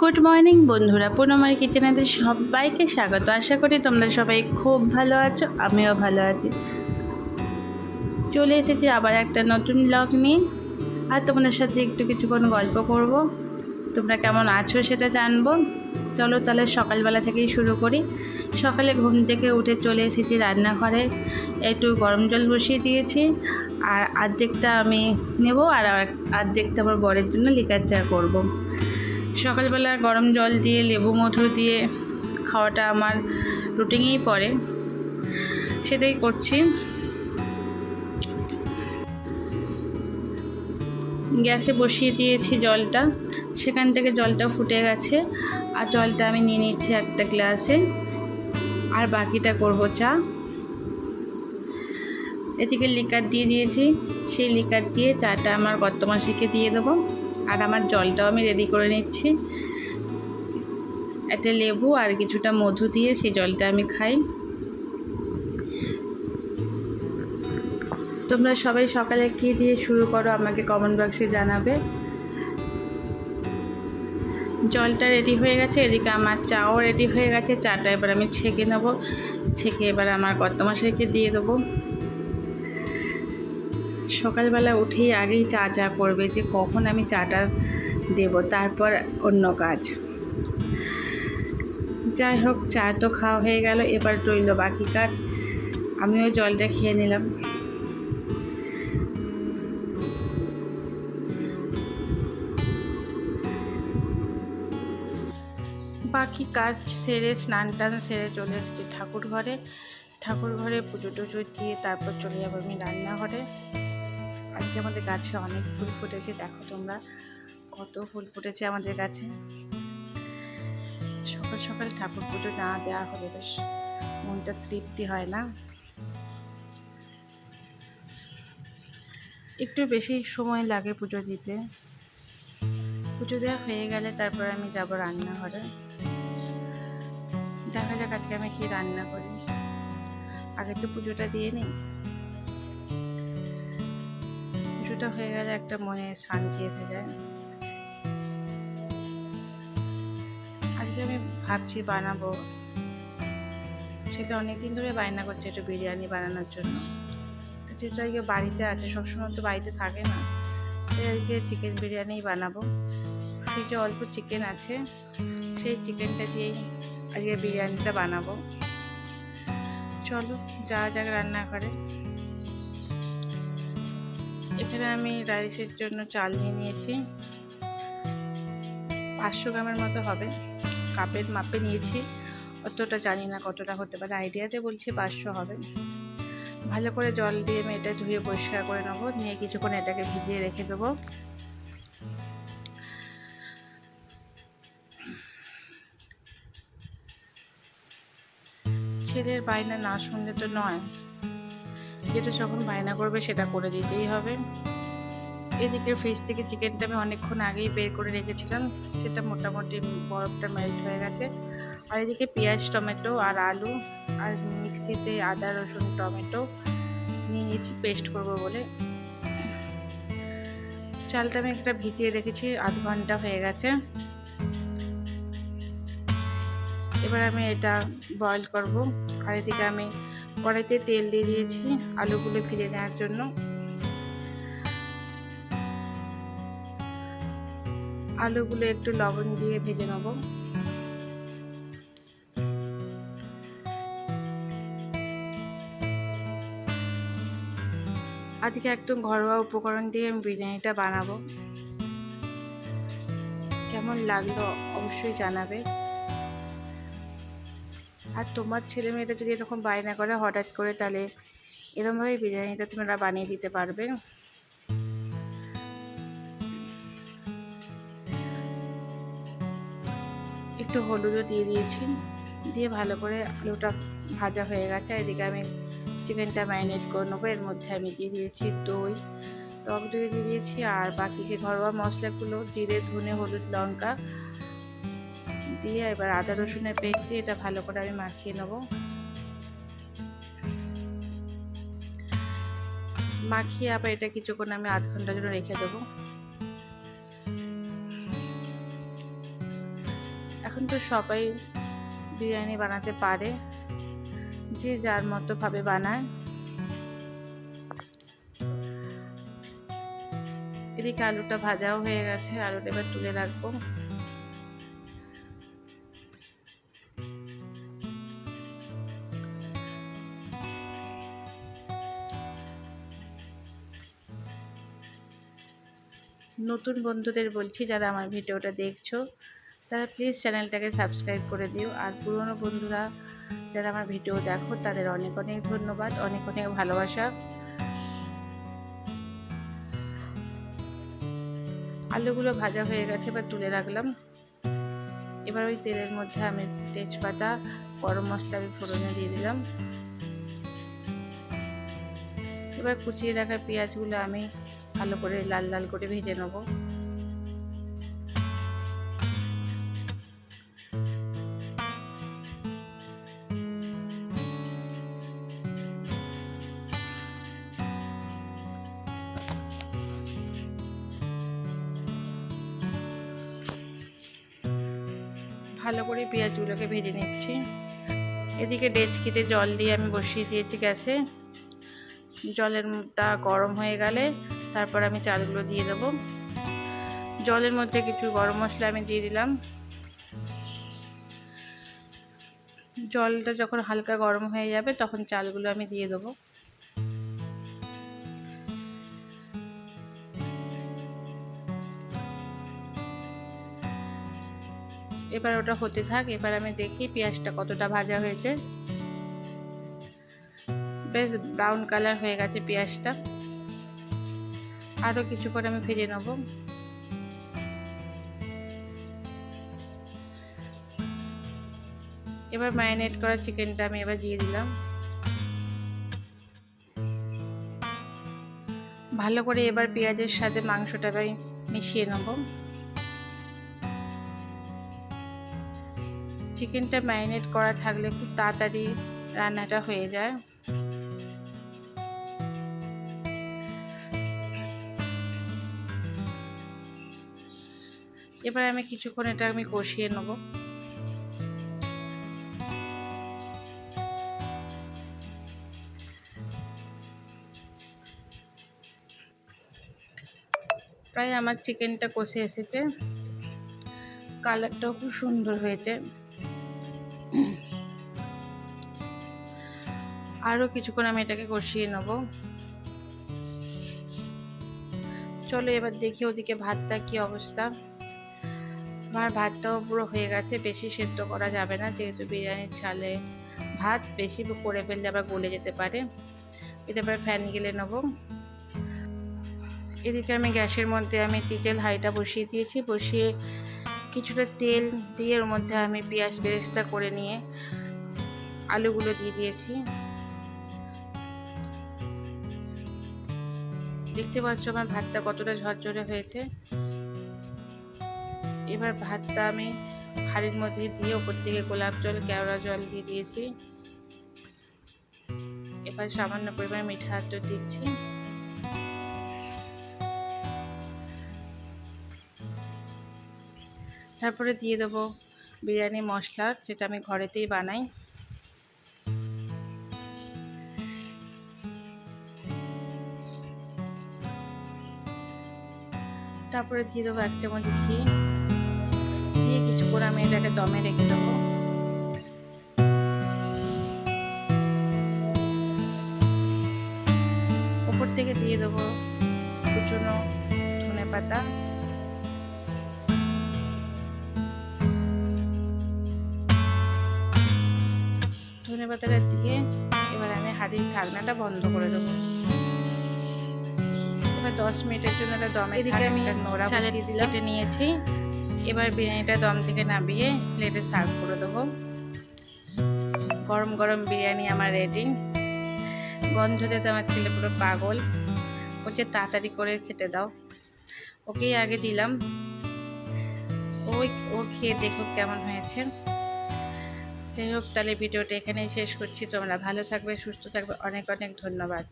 Good morning বন্ধুরা। পুনমার কিচেনেতে সবাইকে স্বাগত। আশা করি তোমরা সবাই খুব ভালো আছো, আমিও ভালো আছি। চলে এসেছি আবার একটা নতুন ব্লগ নিয়ে। আর তোমাদের সাথে একটু কিছুক্ষণ গল্প করব। তোমরা কেমন আছো সেটা জানব। চলো তাহলে সকালবেলা থেকেই শুরু করি। সকালে ঘুম থেকে উঠে চলে এসেছি রান্নাঘরে। একটু গরম জল বসিয়ে দিয়েছি। আর অর্ধেকটা আমি নেব আর অর্ধেকটা আমার বরের জন্য লিকার চা করব। সকালবেলা গরম জল দিয়ে, লেবু মধু দিয়ে খাওয়াটা আমার রুটিনেই পড়ে। সেটাই করছি। গ্যাসে বসিয়ে দিয়েছি জলটা। সেখান থেকে জলটা ফুটে গেছে। আর জলটা আমি নিয়ে নিচ্ছি একটা গ্লাসে। আর বাকিটা করব চা। এদিকে লিকার দিয়ে দিয়েছি। সেই লিকার দিয়ে চাটা আমার গত মাসিকে দিয়ে দেবো। আর আমার জলটাও আমি রেডি করে নিচ্ছি। একটা লেবু আর কিছুটা মধু দিয়ে সেই জলটা আমি খাই। তোমরা সবাই সকালে কী দিয়ে শুরু করো আমাকে কমেন্ট বক্সে জানাবে। জলটা রেডি হয়ে গেছে, এদিকে আমার চাও রেডি হয়ে গেছে, চাটা এবার আমি ছেঁকে নেব। ছেঁকে এবার আমার কত মাসেকে দিয়ে দেবো। সকালবেলা উঠেই আগেই চা চা করবে যে কখন আমি চাটা দেব, তারপর অন্য কাজ। যাই হোক, চা তো খাওয়া হয়ে গেল, এবার রইল বাকি কাজ। আমিও জলটা খেয়ে নিলাম। বাকি কাজ সেরে স্নান টান সেরে চলে এসেছি ঠাকুর ঘরে ঠাকুর ঘরে পুজো টুজো দিয়ে তারপর চলে যাব আমি রান্নাঘরে। আজকে আমাদের গাছে অনেক ফুল ফুটেছে, দেখো তোমরা কত ফুল ফুটেছে আমাদের গাছে। সকাল সকাল ঠাকুর পুজো না দেওয়া হলে বেশ মনটা তৃপ্তি হয় না। একটু বেশি সময় লাগে পুজো দিতে। পুজো দেওয়া হয়ে গেলে তারপর আমি যাব রান্নাঘরে। দেখা যাক আজকে আমি কি রান্না করি। আগে তো পুজোটা দিয়ে নিই। পুজোটা হয়ে গেলে একটা মনে শান্তি এসে যায়। আজকে আমি ভাবছি বানাবো। সেটা অনেকদিন ধরে বায়না করছে একটু বিরিয়ানি বানানোর জন্য। তো যেটা আজকে বাড়িতে আছে, সবসময় তো বাড়িতে থাকে না। তাই আজকে চিকেন বিরিয়ানি বানাবো। ফ্রিজে অল্প চিকেন আছে, সেই চিকেনটা দিয়েই আজকে বিরিয়ানিটা বানাবো। চলো যা যাক রান্না করে এখানে আমি রাইসের জন্য চাল নিয়ে নিয়েছি। পাঁচশো গ্রামের মতো হবে। কাপের মাপে নিয়েছি। অতটা জানি না কতটা হতে পারে। আইডিয়াতে বলছি পাঁচশো হবে। ভালো করে জল দিয়ে আমি এটা ধুয়ে পরিষ্কার করে নেব। নিয়ে কিছুক্ষণ এটাকে ভিজিয়ে রেখে দেবো। ছেলের বায়না না শুনলে তো নয়। যেটা যখন বায়না করবে সেটা করে দিতেই হবে। এদিকে ফ্রিজ থেকে চিকেনটা আমি অনেকক্ষণ আগেই বের করে রেখেছিলাম, সেটা মোটামুটি বরফটা মেল্ট হয়ে গেছে। আর এদিকে পেঁয়াজ, টমেটো আর আলু আর মিক্সিতে আদা, রসুন, টমেটো নিয়ে নিয়েছি পেস্ট করব বলে। চালটা আমি একটা ভিজিয়ে রেখেছি, আধ ঘণ্টা হয়ে গেছে। এবার আমি এটা বয়েল করব। আর এদিকে আমি কড়াইতে তেল দিয়ে দিয়েছি আলুগুলো ভেজে নেওয়ার জন্য। আলুগুলো একটু লবণ দিয়ে ভেজে নেব। আজকে একদম ঘরোয়া উপকরণ দিয়ে আমি বিরিয়ানিটা বানাবো। কেমন লাগল অবশ্যই জানাবে। আর তোমার ছেলে মেয়েদের যদি এরকম বায়না করে হঠাৎ করে, তাহলে এরকমভাবে বিরিয়ানিটা তোমরা বানিয়ে দিতে পারবে। একটু হলুদও দিয়ে দিয়েছি। দিয়ে ভালো করে আলুটা ভাজা হয়ে গেছে। এদিকে আমি চিকেনটা ম্যারিনেট করে নেব। এর মধ্যে আমি দিয়ে দিয়েছি দই, টক দই দিয়ে দিয়েছি। আর বাকি যে ঘরোয়া মশলাগুলো, জিরে, ধনে, হলুদ, লঙ্কা দিয়ে এবার আদা রসুনের পেস্ট দিয়ে এটা ভালো করে আমি মাখিয়ে নেব। মাখিয়ে আবার এটা কিছুক্ষণ আমি আধ ঘণ্টার জন্য রেখে দেবো। এখন তো সবাই বিরিয়ানি বানাতে পারে, যে যার মতোভাবে বানায়। এদিকে আলুটা ভাজাও হয়ে গেছে, আলুটা এবার তুলে রাখব। নতুন বন্ধুদের বলছি যারা আমার ভিডিওটা দেখছ, তারা প্লিজ চ্যানেলটাকে সাবস্ক্রাইব করে দিও। আর পুরনো বন্ধুরা যারা আমার ভিডিও দেখো, তাদের অনেক অনেক ধন্যবাদ, অনেক অনেক ভালোবাসা। আলুগুলো ভাজা হয়ে গেছে, এবার তুলে রাখলাম। এবার ওই তেলের মধ্যে আমি তেজপাতা, গরম মশলা আমি ফোড়নে দিয়ে দিলাম। এবার কুচিয়ে রাখা পেঁয়াজগুলো আমি ভালো করে লাল লাল করে ভেজে নেব। ভালো করে পেঁয়াজগুলোকে ভেজে নিচ্ছি। এদিকে ডেচকিতে জল দিয়ে আমি বসিয়ে দিয়েছি গ্যাসে। জলের টা গরম হয়ে গেলে তারপর আমি চালগুলো দিয়ে দেবো। জলের মধ্যে কিছু গরম মশলা আমি দিয়ে দিলাম। জলটা যখন হালকা গরম হয়ে যাবে, তখন চালগুলো আমি দিয়ে দেবো। এবার ওটা হতে থাক, এবার আমি দেখি পেঁয়াজটা কতটা ভাজা হয়েছে। বেশ ব্রাউন কালার হয়ে গেছে পেঁয়াজটা। আরও কিছু করে আমি ভেজে নেব। এবার ম্যারিনেট করা চিকেনটা আমি এবার দিয়ে দিলাম। ভালো করে এবার পেঁয়াজের সাথে মাংসটা আমি মিশিয়ে নেব। চিকেনটা ম্যারিনেট করা থাকলে খুব তাড়াতাড়ি রান্নাটা হয়ে যায়। এবার আমি কিছুক্ষণ এটা আমি কষিয়ে নেব। প্রায় আমার চিকেনটা কষে এসেছে। কালারটাও খুব সুন্দর হয়েছে। আরও কিছুক্ষণ আমি এটাকে কষিয়ে নেব। চলো এবার দেখি ওদিকে ভাতটা কি অবস্থা। আমার ভাতটাও পুরো হয়ে গেছে, বেশি সেদ্ধ করা যাবে না, যেহেতু বিরিয়ানির ছালে ভাত, বেশি করে ফেললে আবার গলে যেতে পারে। এটা এবার ফ্যান গেলে নেব। এদিকে আমি গ্যাসের মধ্যে আমি তিতেল হাঁড়িটা বসিয়ে দিয়েছি, বসিয়ে কিছুটা তেল দিয়ে ওর মধ্যে আমি পেঁয়াজ বেরেস্তা করে নিয়ে আলুগুলো দিয়ে দিয়েছি। দেখতে পাচ্ছ আমার ভাতটা কতটা ঝরঝরে হয়েছে। এবার ভাতটা আমি হাঁড়ির মধ্যে দিয়ে ওপর থেকে গোলাপ জল, কেওড়া জল দিয়ে দিয়েছি। এবার সামান্য পরিমাণ মিঠা আতর দিচ্ছি। তারপরে দিয়ে দেবো বিরিয়ানি মশলা, যেটা আমি ঘরেতেই বানাই। তারপরে দিয়ে দেবো এক চামচ ঘি। আমি এটাকে দমে রেখে দেবো। উপর থেকে দিয়ে দেবো কুচুনো ধনে পাতা। ধনে পাতাটা দিয়ে এবার আমি হাঁড়ির ঢাকনাটা বন্ধ করে দেবো। এবার দশ মিনিটের জন্য দমে এদিকে আমি নোড়া বসিয়ে দিলাম। নিয়েছি। এবার বিরিয়ানিটা দম থেকে নামিয়ে প্লেটে সার্ভ করে দেবো। গরম গরম বিরিয়ানি আমার রেডি গন্ধতে তো আমার ছেলে পুরো পাগল। বলছে, তাড়াতাড়ি করে খেতে দাও। ওকেই আগে দিলাম। ওই ও খেয়ে দেখো কেমন হয়েছে। যাই হোক, তাহলে ভিডিওটা এখানেই শেষ করছি। তোমরা ভালো থাকবে, সুস্থ থাকবে। অনেক অনেক ধন্যবাদ।